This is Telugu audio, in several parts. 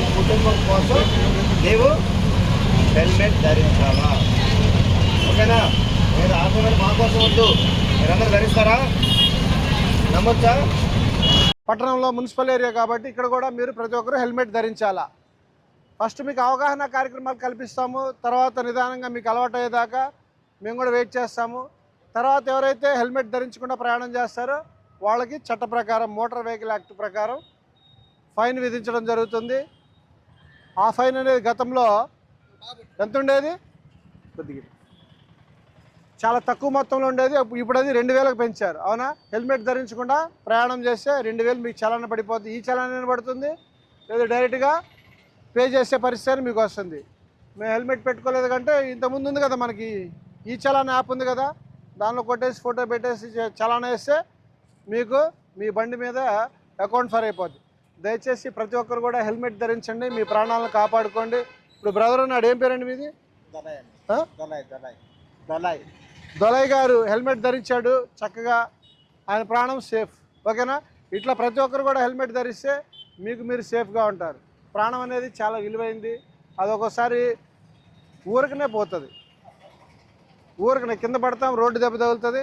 నీ కుటుంబం కోసం నీవు హెల్మెట్ ధరించాలా? ఓకేనా? మీరు ఆటోమేట్ మా కోసం వద్దు. మీరందరూ ధరిస్తారా? నమ్మొచ్చా? పట్టణంలో మున్సిపల్ ఏరియా కాబట్టి ఇక్కడ కూడా మీరు ప్రతి ఒక్కరూ హెల్మెట్ ధరించాలా? ఫస్ట్ మీకు అవగాహన కార్యక్రమాలు కల్పిస్తాము. తర్వాత నిదానంగా మీకు అలవాటు అయ్యేదాకా మేము కూడా వెయిట్ చేస్తాము. తర్వాత ఎవరైతే హెల్మెట్ ధరించకుండా ప్రయాణం చేస్తారో వాళ్ళకి చట్ట ప్రకారం మోటార్ వెహికల్ యాక్ట్ ప్రకారం ఫైన్ విధించడం జరుగుతుంది. ఆ ఫైన్ అనేది గతంలో ఎంత ఉండేది? కొద్దిగా. చాలా తక్కువ మొత్తంలో ఉండేది. ఇప్పుడు అది రెండు వేలకు పెంచారు. అవునా? హెల్మెట్ ధరించకుండా ప్రయాణం చేస్తే రెండు వేలు మీకు చలాన పడిపోతుంది. ఈ చలాన పడుతుంది? లేదా డైరెక్ట్గా పే చేసే పరిస్థితి మీకు వస్తుంది. మేము హెల్మెట్ పెట్టుకోలేదు కంటే ఇంతకుముందు ఉంది కదా మనకి. ఈ చలాన్ యాప్ ఉంది కదా. దానిలో కొట్టేసి ఫోటో పెట్టేసి చ- చలానా వేస్తే మీకు మీ బండి మీద అకౌంట్ ఫర్ అయిపోద్ది. దయచేసి ప్రతి ఒక్కరు కూడా హెల్మెట్ ధరించండి మీ ప్రాణాలను కాపాడుకోండి. ఇప్పుడు బ్రదర్ ఉన్నాడు ఏం పేరండి మీది? దొలయ్ గారు హెల్మెట్ ధరించాడు చక్కగా ఆయన ప్రాణం సేఫ్. ఓకేనా? ఇట్లా ప్రతి ఒక్కరు కూడా హెల్మెట్ ధరిస్తే మీకు మీరు సేఫ్గా ఉంటారు. ప్రాణం అనేది చాలా విలువైంది. అది ఒక్కోసారి ఊరికనే పోతుంది. ఊరికనే కింద పడతాం రోడ్డు దెబ్బ తగులుతుంది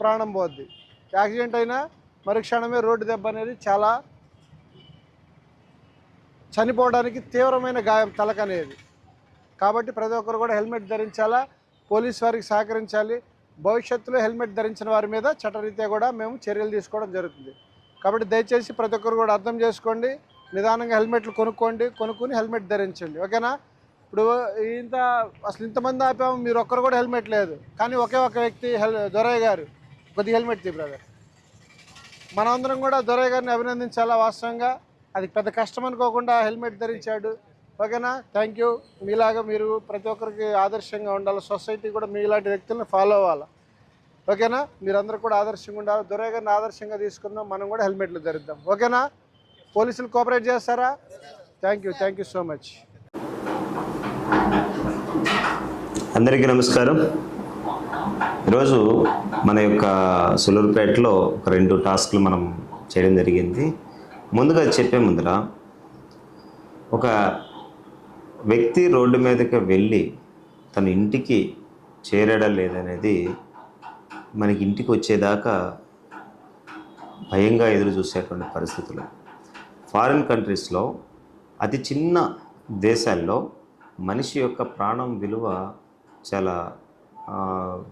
ప్రాణం పోద్ది. యాక్సిడెంట్ అయినా మరుక్షణమే రోడ్డు దెబ్బ అనేది చాలా చనిపోవడానికి తీవ్రమైన గాయం తలకనేది కాబట్టి ప్రతి ఒక్కరు కూడా హెల్మెట్ ధరించాలా? పోలీస్ వారికి సహకరించాలి. భవిష్యత్తులో హెల్మెట్ ధరించిన వారి మీద చట్టరీత్యా కూడా మేము చర్యలు తీసుకోవడం జరుగుతుంది. కాబట్టి దయచేసి ప్రతి ఒక్కరు కూడా అర్థం చేసుకోండి. నిదానంగా హెల్మెట్లు కొనుక్కోండి. కొనుక్కొని హెల్మెట్ ధరించండి. ఓకేనా? ఇప్పుడు ఇంత అసలు ఇంతమంది ఆపాము మీరు ఒక్కరు కూడా హెల్మెట్ లేదు. కానీ ఒకే ఒక వ్యక్తి హెల్ దొరయ్య గారు. కొద్ది హెల్మెట్ తీ బ్రదర్. మనమందరం కూడా దొరయ్య గారిని అభినందించాలా వాస్తవంగా? అది పెద్ద కష్టం అనుకోకుండా హెల్మెట్ ధరించాడు. ఓకేనా? థ్యాంక్ యూ మీలాగా మీరు ప్రతి ఒక్కరికి ఆదర్శంగా ఉండాలి. సొసైటీ కూడా మీలాంటి వ్యక్తులను ఫాలో అవ్వాలి. ఓకేనా? మీరందరూ కూడా ఆదర్శంగా ఉండాలి. దొరయ్య గారిని ఆదర్శంగా తీసుకుందాం. మనం కూడా హెల్మెట్లు ధరిద్దాం. ఓకేనా? పోలీసులు కోఆపరేట్ చేస్తారా? Thank you thank you so much అందరికీ నమస్కారం. ఈరోజు మన యొక్క సులూరుపేటలో ఒక రెండు టాస్క్లు మనం చేయడం జరిగింది. ముందుగా చెప్పే ముందర ఒక వ్యక్తి రోడ్డు మీదకి వెళ్ళి తన ఇంటికి చేరడం లేదనేది మనకి ఇంటికి వచ్చేదాకా భయంగా ఎదురు చూసేటువంటి పరిస్థితులు. ఫారిన్ కంట్రీస్లో అతి చిన్న దేశాల్లో మనిషి యొక్క ప్రాణం విలువ చాలా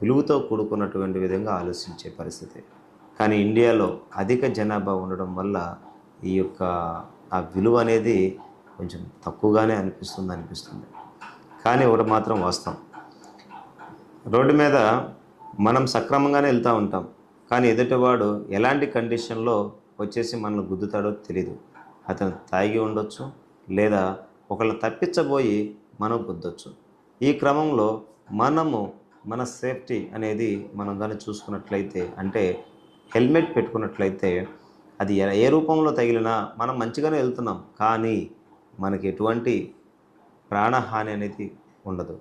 విలువతో కూడుకున్నటువంటి విధంగా ఆలోచించే పరిస్థితి. కానీ ఇండియాలో అధిక జనాభా ఉండడం వల్ల ఈ యొక్క ఆ విలువ అనేది కొంచెం తక్కువగానే అనిపిస్తుంది అనిపిస్తుంది. కానీ ఒకటి మాత్రం వాస్తవం. రోడ్డు మీద మనం సక్రమంగానే వెళ్తూ ఉంటాం. కానీ ఎదుటివాడు ఎలాంటి కండిషన్లో వచ్చేసి మనల్ని గుద్దుతాడో తెలీదు. అతను తాగి ఉండొచ్చు లేదా ఒకళ్ళు తప్పించబోయి మనం గుద్దొచ్చు. ఈ క్రమంలో మనము మన సేఫ్టీ అనేది మనం కానీ చూసుకున్నట్లయితే అంటే హెల్మెట్ పెట్టుకున్నట్లయితే అది ఏ- ఏ రూపంలో తగిలినా మనం మంచిగానే వెళ్తున్నాం. కానీ మనకి ఎటువంటి ప్రాణహాని అనేది ఉండదు.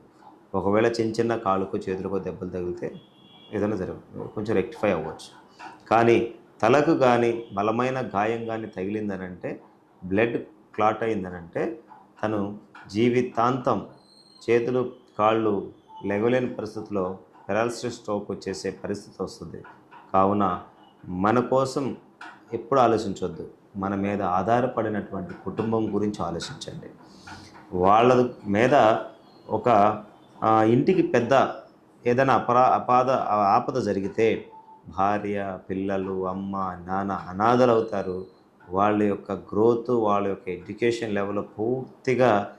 ఒకవేళ చిన్న చిన్న కాళ్ళకు చేతులకు దెబ్బలు తగిలితే ఏదైనా జరగదు కొంచెం రెక్టిఫై అవ్వచ్చు. కానీ తలకు కానీ బలమైన గాయం కానీ తగిలిందనంటే బ్లడ్ క్లాట్ అయిందనంటే తను జీవితాంతం చేతులు కాళ్ళు లెగలేని పరిస్థితిలో పెరాలసిస్ స్ట్రోక్ వచ్చేసే పరిస్థితి వస్తుంది. కావున మన కోసం ఎప్పుడు ఆలోచించవద్దు మన మీద ఆధారపడినటువంటి కుటుంబం గురించి ఆలోచించండి. వాళ్ళ మీద ఒక ఇంటికి పెద్ద ఏదైనా అపరా అపాద ఆపద జరిగితే భార్య పిల్లలు అమ్మ నాన్న అనాథలు అవుతారు వాళ్ళ యొక్క గ్రోత్ వాళ్ళ యొక్క ఎడ్యుకేషన్ లెవెల్ పూర్తిగా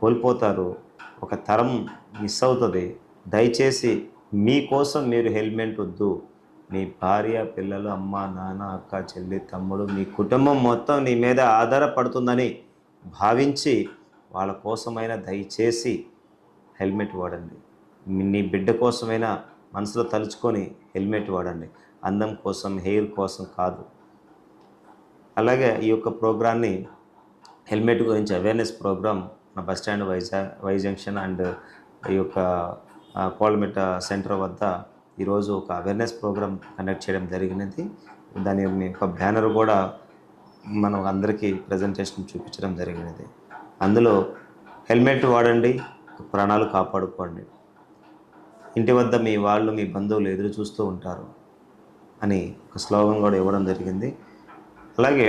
కోల్పోతారు. ఒక తరం మిస్ అవుతుంది. దయచేసి మీకోసం మీరు హెల్మెట్ వద్దు. మీ భార్య పిల్లలు అమ్మ నాన్న అక్క చెల్లి తమ్ముడు మీ కుటుంబం మొత్తం నీ మీద ఆధారపడుతుందని భావించి వాళ్ళ కోసమైనా దయచేసి హెల్మెట్ వాడండి. నీ బిడ్డ కోసమైనా మనసులో తలుచుకొని హెల్మెట్ వాడండి. అందం కోసం హెయిర్ కోసం కాదు. అలాగే ఈ యొక్క ప్రోగ్రాన్ని హెల్మెట్ గురించి అవేర్నెస్ ప్రోగ్రామ్ మన బస్ స్టాండ్ వైజా వై జంక్షన్ అండ్ ఈ యొక్క కోలమిట సెంటర్ వద్ద ఈరోజు ఒక అవేర్నెస్ ప్రోగ్రామ్ కండక్ట్ చేయడం జరిగినది. దాని యొక్క బ్యానర్ కూడా మనం అందరికీ ప్రజెంటేషన్ చూపించడం జరిగినది. అందులో హెల్మెట్ వాడండి ప్రాణాలు కాపాడుకోండి. ఇంటి వద్ద మీ వాళ్ళు మీ బంధువులు ఎదురు చూస్తూ ఉంటారు అని ఒక స్లోగన్ కూడా ఇవ్వడం జరిగింది. అలాగే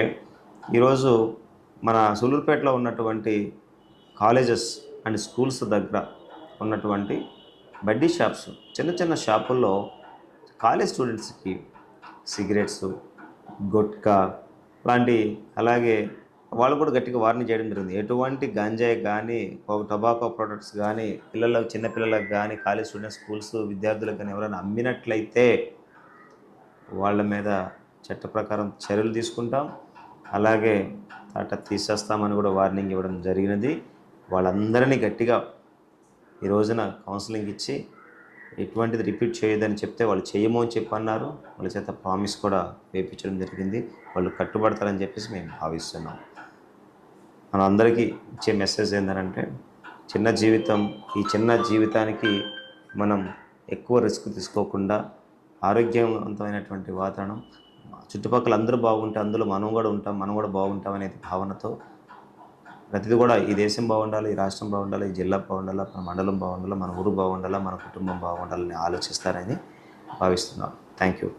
ఈరోజు మన సూలూరుపేటలో ఉన్నటువంటి కాలేజెస్ అండ్ స్కూల్స్ దగ్గర ఉన్నటువంటి బడ్డీ షాప్స్ చిన్న చిన్న షాపుల్లో కాలేజ్ స్టూడెంట్స్కి సిగరెట్స్ గుట్కా లాంటి అలాగే వాళ్ళు కూడా గట్టిగా వార్నింగ్ చేయడం జరిగింది ఎటువంటి గంజాయి కానీ టొబాకో ప్రొడక్ట్స్ కానీ పిల్లలకు చిన్నపిల్లలకు కానీ కాలేజ్ స్టూడెంట్స్ స్కూల్స్ విద్యార్థులకు కానీ ఎవరైనా అమ్మినట్లయితే వాళ్ళ మీద చట్ట ప్రకారం చర్యలు తీసుకుంటాం. అలాగే అట్ట తీసేస్తామని కూడా వార్నింగ్ ఇవ్వడం జరిగినది. వాళ్ళందరినీ గట్టిగా ఈ రోజున కౌన్సిలింగ్ ఇచ్చి ఎటువంటిది రిపీట్ చేయదని చెప్తే వాళ్ళు చేయము అని చెప్పి అన్నారు. వాళ్ళ చేత ప్రామిస్ కూడా వేయించడం జరిగింది. వాళ్ళు కట్టుబడతారని చెప్పేసి మేము భావిస్తున్నాం. మన అందరికీ ఇచ్చే మెసేజ్ ఏంటంటే చిన్న జీవితం ఈ చిన్న జీవితానికి మనం ఎక్కువ రిస్క్ తీసుకోకుండా ఆరోగ్యవంతమైనటువంటి వాతావరణం చుట్టుపక్కల అందరూ బాగుంటే అందులో మనం కూడా ఉంటాం మనం కూడా బాగుంటాం అనేది భావనతో ప్రతిదీ కూడా ఈ దేశం బాగుండాలి ఈ రాష్ట్రం బాగుండాలి ఈ జిల్లా బాగుండాలా మన మండలం బాగుండాలా మన ఊరు బాగుండాలా మన కుటుంబం బాగుండాలని ఆలోచిస్తారని భావిస్తున్నాం. Thank you